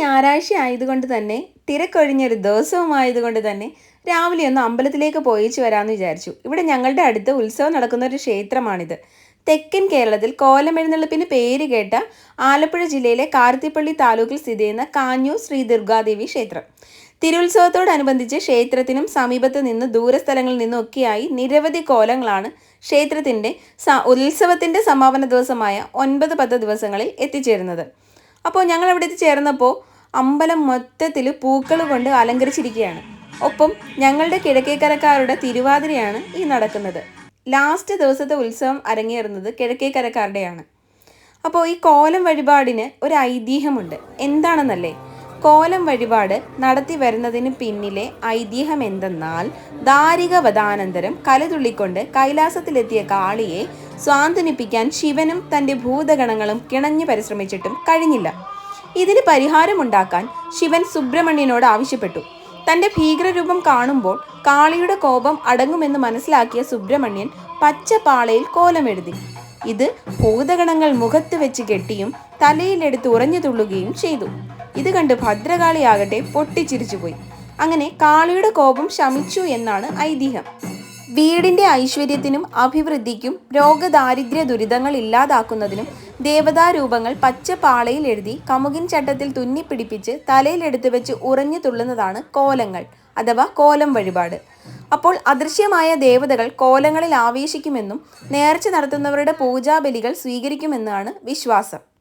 ഞായറാഴ്ച ആയതുകൊണ്ട് തന്നെ തിരക്കൊഴിഞ്ഞൊരു ദിവസവുമായതുകൊണ്ട് തന്നെ രാവിലെ ഒന്ന് അമ്പലത്തിലേക്ക് പോയിച്ചു വരാമെന്ന് വിചാരിച്ചു. ഇവിടെ ഞങ്ങളുടെ അടുത്ത് ഉത്സവം നടക്കുന്ന ഒരു ക്ഷേത്രമാണിത്. തെക്കൻ കേരളത്തിൽ കോലമെഴുന്നള്ളിപ്പിന് പേര് കേട്ട ആലപ്പുഴ ജില്ലയിലെ കാർത്തിപ്പള്ളി താലൂക്കിൽ സ്ഥിതി ചെയ്യുന്ന കാഞ്ഞൂർ ശ്രീ ദുർഗാദേവി ക്ഷേത്രം. തിരുത്സവത്തോടനുബന്ധിച്ച് ക്ഷേത്രത്തിനും സമീപത്ത് നിന്ന് ദൂരസ്ഥലങ്ങളിൽ നിന്നൊക്കെയായി നിരവധി കോലങ്ങളാണ് ക്ഷേത്രത്തിന്റെ ഉത്സവത്തിന്റെ സമാപന ദിവസമായ ഒൻപത് പത്ത് ദിവസങ്ങളിൽ എത്തിച്ചേരുന്നത്. അപ്പോൾ ഞങ്ങൾ അവിടെ എത്തിച്ചേർന്നപ്പോൾ അമ്പലം മൊത്തത്തിൽ പൂക്കൾ കൊണ്ട് അലങ്കരിച്ചിരിക്കുകയാണ്. ഒപ്പം ഞങ്ങളുടെ കിഴക്കേക്കരക്കാരുടെ തിരുവാതിരയാണ് ഈ നടക്കുന്നത്. ലാസ്റ്റ് ദിവസത്തെ ഉത്സവം അരങ്ങേറുന്നത് കിഴക്കേക്കരക്കാരുടെയാണ്. അപ്പോൾ ഈ കോലം വഴിപാടിന് ഒരു ഐതിഹ്യമുണ്ട്. എന്താണെന്നല്ലേ? കോലം വഴിപാട് നടത്തി വരുന്നതിന് പിന്നിലെ ഐതിഹ്യം എന്തെന്നാൽ ദാരികവധാനന്തരം കലതുള്ളിക്കൊണ്ട് കൈലാസത്തിലെത്തിയ കാളിയെ സ്വാന്തനിപ്പിക്കാൻ ശിവനും തന്റെ ഭൂതഗണങ്ങളും കിണഞ്ഞു പരിശ്രമിച്ചിട്ടും കഴിഞ്ഞില്ല. ഇതിന് പരിഹാരമുണ്ടാക്കാൻ ശിവൻ സുബ്രഹ്മണ്യനോട് ആവശ്യപ്പെട്ടു. തന്റെ ഭീകരരൂപം കാണുമ്പോൾ കാളിയുടെ കോപം അടങ്ങുമെന്ന് മനസ്സിലാക്കിയ സുബ്രഹ്മണ്യൻ പച്ചപ്പാളയിൽ കോലമെഴുതി ഇത് ഭൂതഗണങ്ങൾ മുഖത്ത് വെച്ച് കെട്ടിയും തലയിലെടുത്ത് ഉറഞ്ഞു തുള്ളുകയും ചെയ്തു. ഇത് കണ്ട് ഭദ്രകാളിയാകട്ടെ പൊട്ടിച്ചിരിച്ചുപോയി. അങ്ങനെ കാളിയുടെ കോപം ശമിച്ചു എന്നാണ് ഐതിഹ്യം. വീടിന്റെ ഐശ്വര്യത്തിനും അഭിവൃദ്ധിക്കും രോഗദാരിദ്ര്യ ദുരിതങ്ങൾ ഇല്ലാതാക്കുന്നതിനും ദേവതാരൂപങ്ങൾ പച്ചപ്പാളയിൽ എഴുതി കമുകിൻ ചട്ടത്തിൽ തുന്നിപ്പിടിപ്പിച്ച് തലയിലെടുത്ത് വെച്ച് ഉറഞ്ഞു തുള്ളുന്നതാണ് കോലങ്ങൾ അഥവാ കോലം വഴിപാട്. അപ്പോൾ അദൃശ്യമായ ദേവതകൾ കോലങ്ങളിൽ ആവേശിക്കുമെന്നും നേർച്ച നടത്തുന്നവരുടെ പൂജാബലികൾ സ്വീകരിക്കുമെന്നാണ് വിശ്വാസം.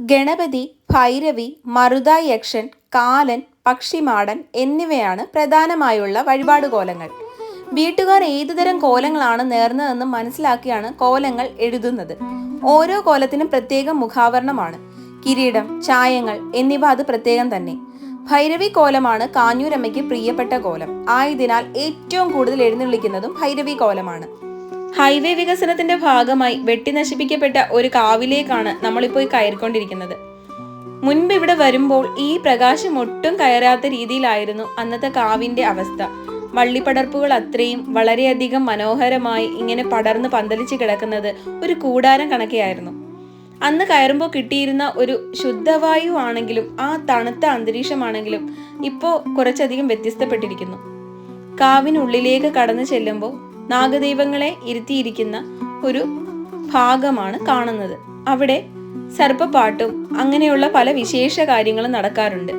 ഗണപതി ഭൈരവി മറുത യക്ഷൻ കാലൻ പക്ഷിമാടൻ എന്നിവയാണ് പ്രധാനമായുള്ള വഴിപാട് കോലങ്ങൾ വീട്ടുകാർ ഏതുതരം കോലങ്ങളാണ് നേർന്നതെന്ന് മനസ്സിലാക്കിയാണ് കോലങ്ങൾ എഴുതുന്നത്. ഓരോ കോലത്തിനും പ്രത്യേക മുഖാവരണമാണ്. കിരീടം ചായങ്ങൾ എന്നിവ അത് പ്രത്യേകം തന്നെ. ഭൈരവി കോലമാണ് കാഞ്ഞൂരമ്മയ്ക്ക് പ്രിയപ്പെട്ട കോലം. ആയതിനാൽ ഏറ്റവും കൂടുതൽ എഴുന്നള്ളിക്കുന്നതും ഭൈരവി കോലമാണ്. ഹൈവേ വികസനത്തിന്റെ ഭാഗമായി വെട്ടി നശിപ്പിക്കപ്പെട്ട ഒരു കാവിലേക്കാണ് നമ്മളിപ്പോൾ കയറിക്കൊണ്ടിരിക്കുന്നത്. മുൻപ് ഇവിടെ വരുമ്പോൾ ഈ പ്രകാശം ഒട്ടും കയറാത്ത രീതിയിലായിരുന്നു അന്നത്തെ കാവിന്റെ അവസ്ഥ. വള്ളിപ്പടർപ്പുകൾ അത്രയും വളരെയധികം മനോഹരമായി ഇങ്ങനെ പടർന്ന് പന്തലിച്ച് കിടക്കുന്നത് ഒരു കൂടാരം കണക്കെയായിരുന്നു. അന്ന് കയറുമ്പോൾ കിട്ടിയിരുന്ന ഒരു ശുദ്ധവായു ആണെങ്കിലും ആ തണുത്ത അന്തരീക്ഷമാണെങ്കിലും ഇപ്പോൾ കുറച്ചധികം വ്യത്യസ്തപ്പെട്ടിരിക്കുന്നു. കാവിനുള്ളിലേക്ക് കടന്നു ചെല്ലുമ്പോൾ നാഗദൈവങ്ങളെ ഇരുത്തിയിരിക്കുന്ന ഒരു ഭാഗമാണ് കാണുന്നത്. അവിടെ സർപ്പപ്പാട്ടും അങ്ങനെയുള്ള പല വിശേഷ കാര്യങ്ങളും നടക്കാറുണ്ട്.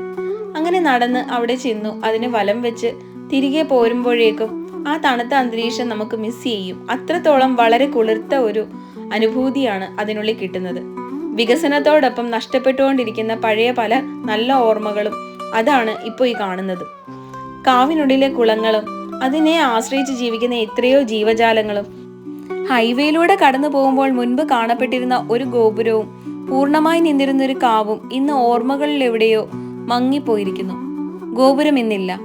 അങ്ങനെ നടന്ന് അവിടെ ചെന്നു. അതിന് വലം വെച്ച് തിരികെ പോരുമ്പോഴേക്കും ആ തണുത്ത അന്തരീക്ഷം നമുക്ക് മിസ് ചെയ്യും. അത്രത്തോളം വളരെ കുളിർത്ത ഒരു അനുഭൂതിയാണ് അതിനുള്ളിൽ കിട്ടുന്നത്. വികസനത്തോടൊപ്പം നഷ്ടപ്പെട്ടുകൊണ്ടിരിക്കുന്ന പഴയ പല നല്ല ഓർമ്മകളും അതാണ് ഇപ്പോൾ ഈ കാണുന്നത്. കാവിനുള്ളിലെ കുളങ്ങളും അതിനെ ആശ്രയിച്ച് ജീവിക്കുന്ന എത്രയോ ജീവജാലങ്ങളും. ഹൈവേയിലൂടെ കടന്നു പോകുമ്പോൾ മുൻപ് കാണപ്പെട്ടിരുന്ന ഒരു ഗോപുരവും പൂർണമായി നിന്നിരുന്ന ഒരു കാവും ഇന്ന് ഓർമ്മകളിൽ എവിടെയോ മങ്ങിപ്പോയിരിക്കുന്നു. ഗോപുരം ഇന്നില്ല.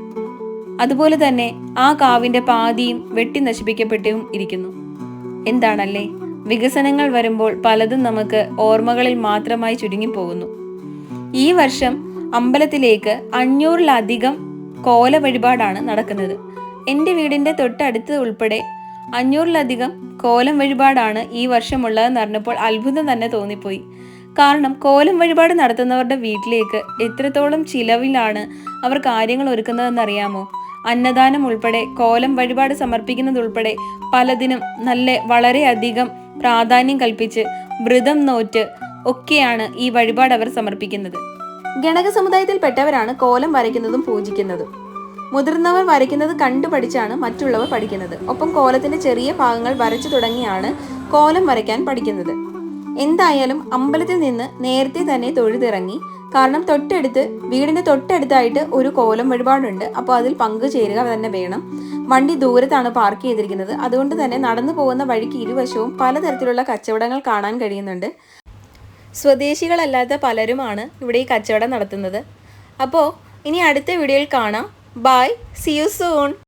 അതുപോലെ തന്നെ ആ കാവിന്റെ പാതിയും വെട്ടി നശിപ്പിക്കപ്പെട്ടും ഇരിക്കുന്നു. എന്താണല്ലേ? വികസനങ്ങൾ വരുമ്പോൾ പലതും നമുക്ക് ഓർമ്മകളിൽ മാത്രമായി ചുരുങ്ങിപ്പോകുന്നു. ഈ വർഷം അമ്പലത്തിലേക്ക് അഞ്ഞൂറിലധികം കോല വഴിപാടാണ് നടക്കുന്നത്. എന്റെ വീടിന്റെ തൊട്ടടുത്ത് ഉൾപ്പെടെ അഞ്ഞൂറിലധികം കോലം വഴിപാടാണ് ഈ വർഷമുള്ളതെന്ന് അറിഞ്ഞപ്പോൾ അത്ഭുതം തന്നെ തോന്നിപ്പോയി. കാരണം കോലം വഴിപാട് നടത്തുന്നവരുടെ വീട്ടിലേക്ക് എത്രത്തോളം ചിലവിലാണ് അവർ കാര്യങ്ങൾ ഒരുക്കുന്നതെന്ന് അറിയാമോ? അന്നദാനം ഉൾപ്പെടെ കോലം വഴിപാട് സമർപ്പിക്കുന്നതുൾപ്പെടെ പലതിനും നല്ല വളരെയധികം പ്രാധാന്യം കൽപ്പിച്ച് വ്രതം നോറ്റ് ഒക്കെയാണ് ഈ വഴിപാട് അവർ സമർപ്പിക്കുന്നത്. ഗണക സമുദായത്തിൽപ്പെട്ടവരാണ് കോലം വരയ്ക്കുന്നതും പൂജിക്കുന്നതും. മുതിർന്നവർ വരയ്ക്കുന്നത് കണ്ടു പഠിച്ചാണ് മറ്റുള്ളവർ പഠിക്കുന്നത്. ഒപ്പം കോലത്തിന്റെ ചെറിയ ഭാഗങ്ങൾ വരച്ചു തുടങ്ങിയാണ് കോലം വരയ്ക്കാൻ പഠിക്കുന്നത്. എന്തായാലും അമ്പലത്തിൽ നിന്ന് നേരത്തെ തന്നെ തൊഴുതിറങ്ങി കാരണം തൊട്ടടുത്ത് വീടിന്റെ തൊട്ടടുത്തായിട്ട് ഒരു കോലം വഴിപാടുണ്ട്. അപ്പോൾ അതിൽ പങ്കുചേരുക തന്നെ വേണം. വണ്ടി ദൂരത്താണ് പാർക്ക് ചെയ്തിരിക്കുന്നത്. അതുകൊണ്ട് തന്നെ നടന്നു പോകുന്ന വഴിക്ക് ഇരുവശവും പലതരത്തിലുള്ള കച്ചവടങ്ങൾ കാണാൻ കഴിയുന്നുണ്ട്. സ്വദേശികളല്ലാത്ത പലരുമാണ് ഇവിടെ ഈ കച്ചവടം നടത്തുന്നത്. അപ്പോൾ ഇനി അടുത്ത വീഡിയോയിൽ കാണാം. Bye. See you soon.